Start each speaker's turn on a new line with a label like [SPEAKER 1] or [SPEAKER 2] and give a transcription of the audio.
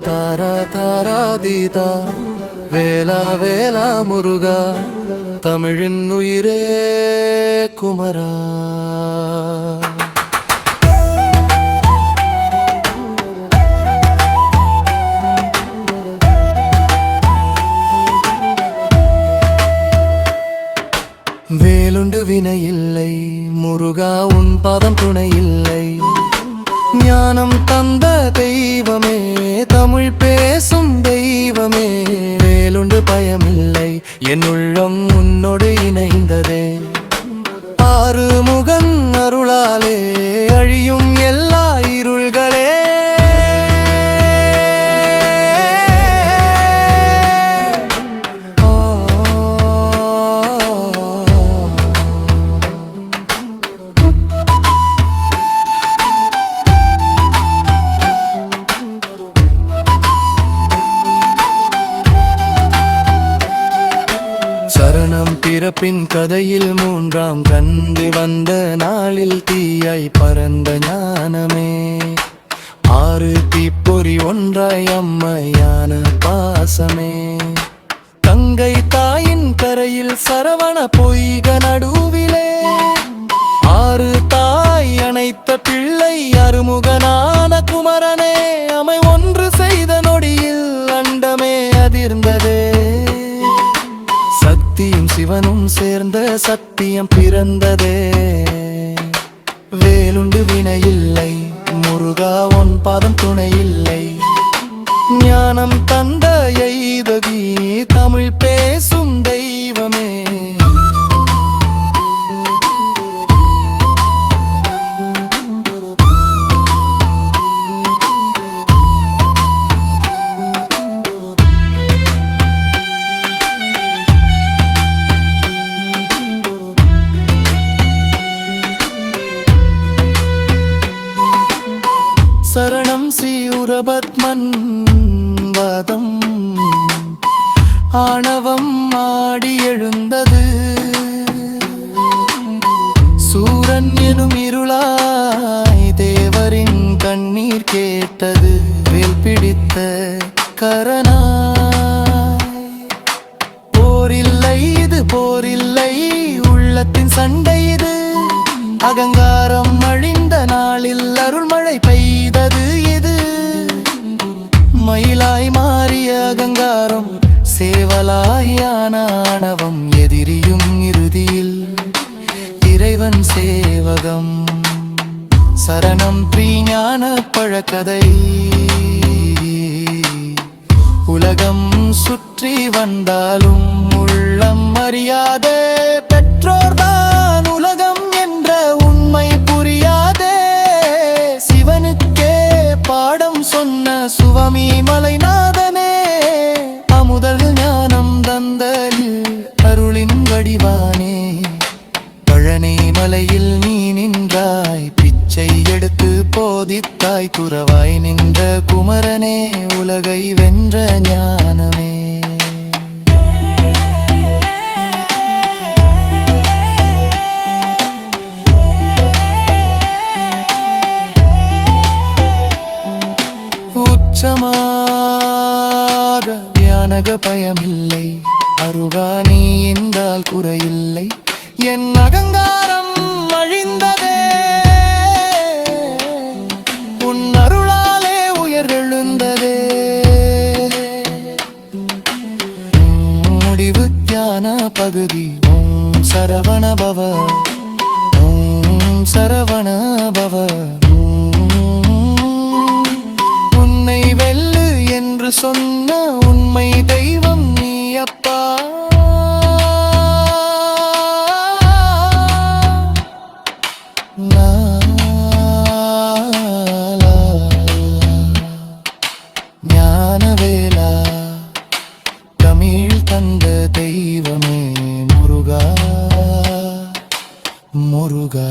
[SPEAKER 1] தாரா தாரா தீதா வேலா வேலா முருகா தமிழின் உயிரே குமரா வினை இல்லை. முருகா உன் பாதம் துணை இல்லை. ஞானம் தந்த தெய்வமே தமிழ் பேசும் தெய்வமே வேலுண்டு பயமில்லை. என் உள்ளம் உன்னோடு இணைந்ததே. ஆறு முகன் அருளாலே அழியும் பிறப்பின் கதையில் மூன்றாம் கண்டு வந்த நாளில் தீயாய் பறந்த ஞானமே. ஆறு தீப்பொறி ஒன்றாய் அம்மையான பாசமே. தங்கை தாயின் கரையில் சரவண பொய்க நடுவிலே. ஆறு தாய் அணைத்த பிள்ளை அருமுகனா சிவனும் சேர்ந்த சத்தியம் பிறந்ததே. வேலுண்டு வினையில்லை முருகா உன் பாதம் துணை இல்லை ஞானம் தந்த எய்தகி தமிழ் பேசும் ஸ்ரீயுரபத்மன் வதம். ஆணவம் ஆடி எழுந்தது. சூரன் எனும் இருளாய் தேவரின் கண்ணீர் கேட்டது. வேல் பிடித்த கரணா போரில்லை இது போரில்லை. உள்ளத்தின் சண்டை இது. அகங்காரம் அழிந்த நாளில் அருள்மழை பெய்தது. மயிலாய் மாறிய அகங்காரம் சேவலாயான ஆணவம் எதிரியும் இறுதியில் இறைவன் சேவகம். சரணம் பிரீஞான பழக்கதை. உலகம் சுற்றி வந்தாலும் உள்ளம் அறியாதே அருளின் வடிவானே. பழனி மலையில் நீ நின்றாய். பிச்சை எடுத்து போதித்தாய். துறவாய் நின்ற குமரனே உலகை வென்ற ஞானமே. உச்சமாக தியானக பயமில்லை. அருகா நீ என்றால் குறையில்லை. என் அகங்காரம் அழிந்ததே. உன் அருளாலே உயர் எழுந்ததே முடிவு தியான பகுதி ஓம் சரவண பவ ஓம் சரவண பவ உன்னை வெல்லு என்று சொன்ன ஞானவேலா தமிழ் தந்த தெய்வமே முருகா முருகா.